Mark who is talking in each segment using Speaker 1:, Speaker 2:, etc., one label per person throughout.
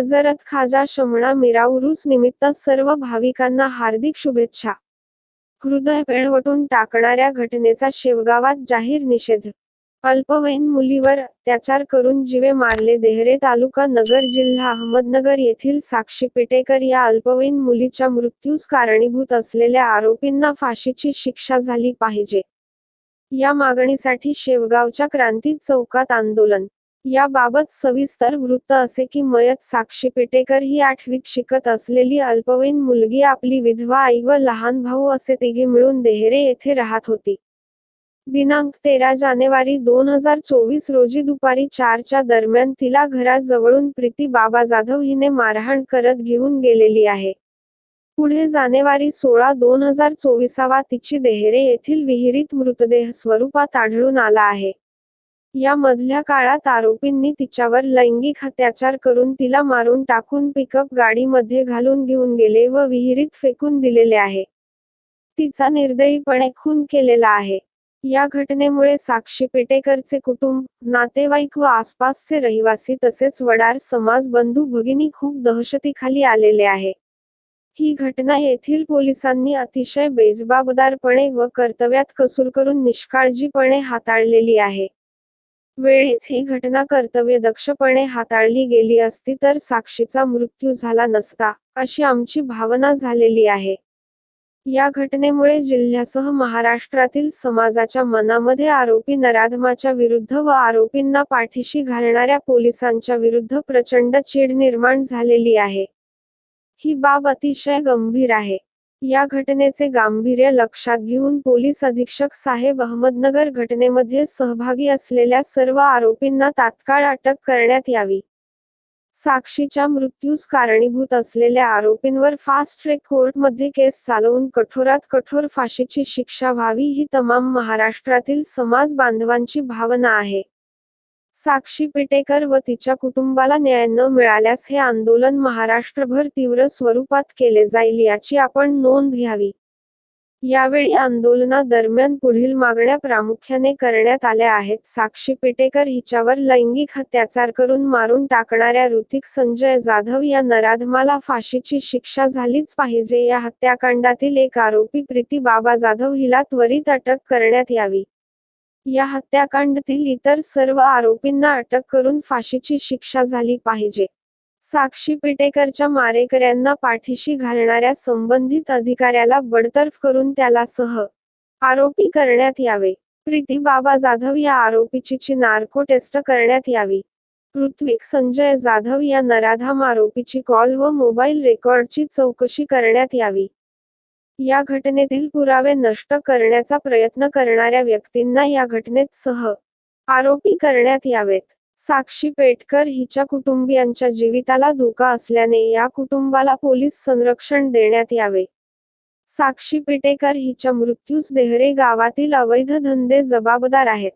Speaker 1: हजरत खाजा शमणा मीरा उरूस निमित्त सर्व भाविकांना हार्दिक शुभेच्छा. हृदय पेळवटून टाकणाऱ्या घटनेचा शेवगावात जाहीर निषेध. अल्पवयीन मुलीवर अत्याचार करून जीवे मारले देहरे तालुका नगर जिल्हा अहमदनगर येथील साक्षी पेटेकर या अल्पवयीन मुलीच्या मृत्यूस कारणीभूत असलेल्या आरोपींना फाशीची शिक्षा झाली पाहिजे. या मागणीसाठी शेवगावच्या क्रांती चौकात आंदोलन. याबाबत सविस्तर वृत्त असे की मयत साक्षी पेटेकर ही आठवीत शिकत असलेली अल्पवयीन मुलगी आपली विधवा आई व लहान भाऊ असे तिघे मिळून देहरे येथे राहत होती. दिनांक तेरा जानेवारी दोन हजार चोवीस रोजी दुपारी चारच्या दरम्यान तिला घराजवळून प्रीती बाबा जाधव हिने मारहाण करत घेऊन गेलेली आहे. पुढे जानेवारी सोळा दोन हजार चोवीसावा तिची देहरे येथील विहिरीत मृतदेह स्वरूपात आढळून आला आहे. या मधल्या काळात आरोपींनी तिच्यावर लैंगिक अत्याचार करून तिला मारून टाकून पिकअप गाडीमध्ये घालून घेऊन गेले व विहिरीत फेकून दिलेले आहे. तिचा निर्दयीपणे खून केलेला आहे. या घटनेमुळे साक्षी पेटेकरचे कुटुंब नातेवाईक व आसपासचे रहिवासी तसेच वडार समाज बंधू भगिनी खूप दहशतीखाली आलेले आहे. ही घटना येथील पोलिसांनी अतिशय बेजबाबदारपणे व कर्तव्यात कसूर करून निष्काळजीपणे हाताळलेली आहे. वेळीच ही घटना कर्तव्यदक्षपणे हाताळली गेली असती तर साक्षीचा मृत्यू झाला नसता अशी आमची भावना झालेली आहे. या घटनेमुळे जिल्ह्यासह महाराष्ट्रातील समाजाच्या मनामध्ये आरोपी नराधमाच्या विरुद्ध व आरोपींना पाठीशी घालणाऱ्या पोलिसांच्या विरुद्ध प्रचंड चीड निर्माण झालेली आहे. ही बाब अतिशय गंभीर आहे. या घटनेचे गांभीर्य लक्षात घेऊन पोलीस अधीक्षक साहेब अहमदनगर घटनेमध्ये सहभागी असलेल्या सर्व आरोपींना तात्काळ अटक करण्यात यावी. साक्षीच्या मृत्यूस कारणीभूत असलेल्या आरोपींवर फास्ट ट्रॅक कोर्टमध्ये केस चालवून कठोरात कठोर फाशीची शिक्षा व्हावी ही तमाम महाराष्ट्रातील समाज बांधवांची भावना आहे. साक्षी पेटेकर व तिच्या कुटुंबाला न्याय न मिळाल्यास हे आंदोलन महाराष्ट्रभर तीव्र स्वरूपात केले जाईल याची आपण नोंद घ्यावी. यावेळी आंदोलनादरम्यान पुढील मागण्या प्रामुख्याने करण्यात आल्या आहेत. साक्षी पेटेकर हिच्यावर लैंगिक अत्याचार करून मारून टाकणाऱ्या ऋतिक संजय जाधव या नराधमाला फाशीची शिक्षा झालीच पाहिजे. या हत्याकांडातील एक आरोपी प्रीती बाबा जाधव हिला त्वरित अटक करण्यात यावी. या हत्याकांडातील इतर सर्व आरोपींना अटक करून फाशीची शिक्षा झाली पाहिजे. साक्षी पेटेकरच्या मारेकऱ्यांना पाठीशी घालणाऱ्या संबंधित अधिकाऱ्याला बडतर्फ करून त्याला सह आरोपी करण्यात यावे. प्रीती बाबा जाधव या आरोपीची नार्को टेस्ट करण्यात यावी. ऋत्विक संजय जाधव या नराधाम आरोपीची कॉल व मोबाईल रेकॉर्डची चौकशी करण्यात यावी. या घटनेतील पुरावे नष्ट करण्याचा प्रयत्न करणाऱ्या व्यक्तींना या घटनेत सह आरोपी करण्यात यावेत. साक्षी पेटकर हिच्या कुटुंबियांच्या जीविताला धोका असल्याने या कुटुंबाला पोलीस संरक्षण देण्यात यावे. साक्षी पेटेकर हिच्या मृत्यूस देहरे गावातील अवैध धंदे जबाबदार आहेत.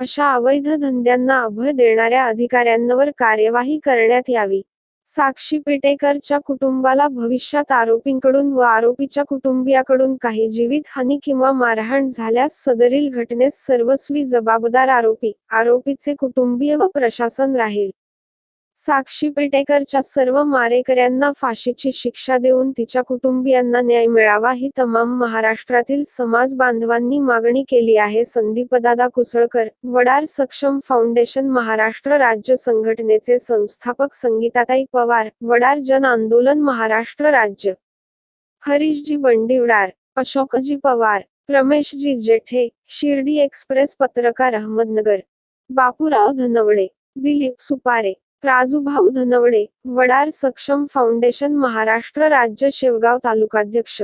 Speaker 1: अशा अवैध धंद्यांना अभय देणाऱ्या अधिकाऱ्यांवर कार्यवाही करण्यात यावी. साक्षी पेटेकरच्या कुटुंबाला भविष्यात आरोपींकडून व आरोपीच्या कुटुंबियाकडून काही जीवित हानी किंवा मारहाण झाल्यास सदरील घटनेस सर्वस्वी जबाबदार आरोपी आरोपीचे कुटुंबीय व प्रशासन राहील. साक्षी पेटेकरच्या सर्व मारेकऱ्यांना फाशीची शिक्षा देऊन तिच्या कुटुंबियांना न्याय मिळावा ही तमाम महाराष्ट्रातील समाज बांधवांनी मागणी केली आहे. संदीपदादा कुसळकर वडार सक्षम फाउंडेशन महाराष्ट्र राज्य संघटनेचे संस्थापक संगीताताई पवार वडार जन आंदोलन महाराष्ट्र राज्य. हरीशजी बंडिवडार अशोकजी पवार रमेशजी जेठे शिर्डी एक्सप्रेस पत्रकार अहमदनगर. बापूराव धनवडे दिलीप सुपारे. राजूभाऊ धनवडे वडार सक्षम फाउंडेशन महाराष्ट्र राज्य शेवगाव तालुकाध्यक्ष.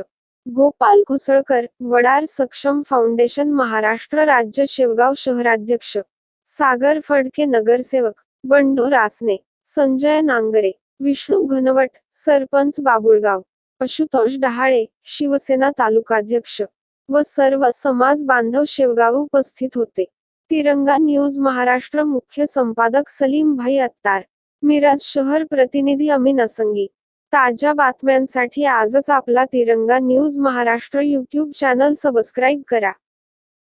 Speaker 1: गोपाल कुसळकर वडार सक्षम फाउंडेशन महाराष्ट्र राज्य शेवगाव शहराध्यक्ष. सागर फडके नगरसेवक. बंडू रासने. संजय नांगरे. विष्णू घनवट सरपंच बाबुळगाव. आशुतोष डहाळे शिवसेना तालुकाध्यक्ष. व सर्व समाज बांधव शेवगाव उपस्थित होते. तिरंगा न्यूज महाराष्ट्र मुख्य संपादक सलीम भाई अत्तार मिराज शहर प्रतिनिधी अमीन असंगी. ताज्या बातम्यांसाठी आजच आपला Tiranga news Maharashtra YouTube channel subscribe करा.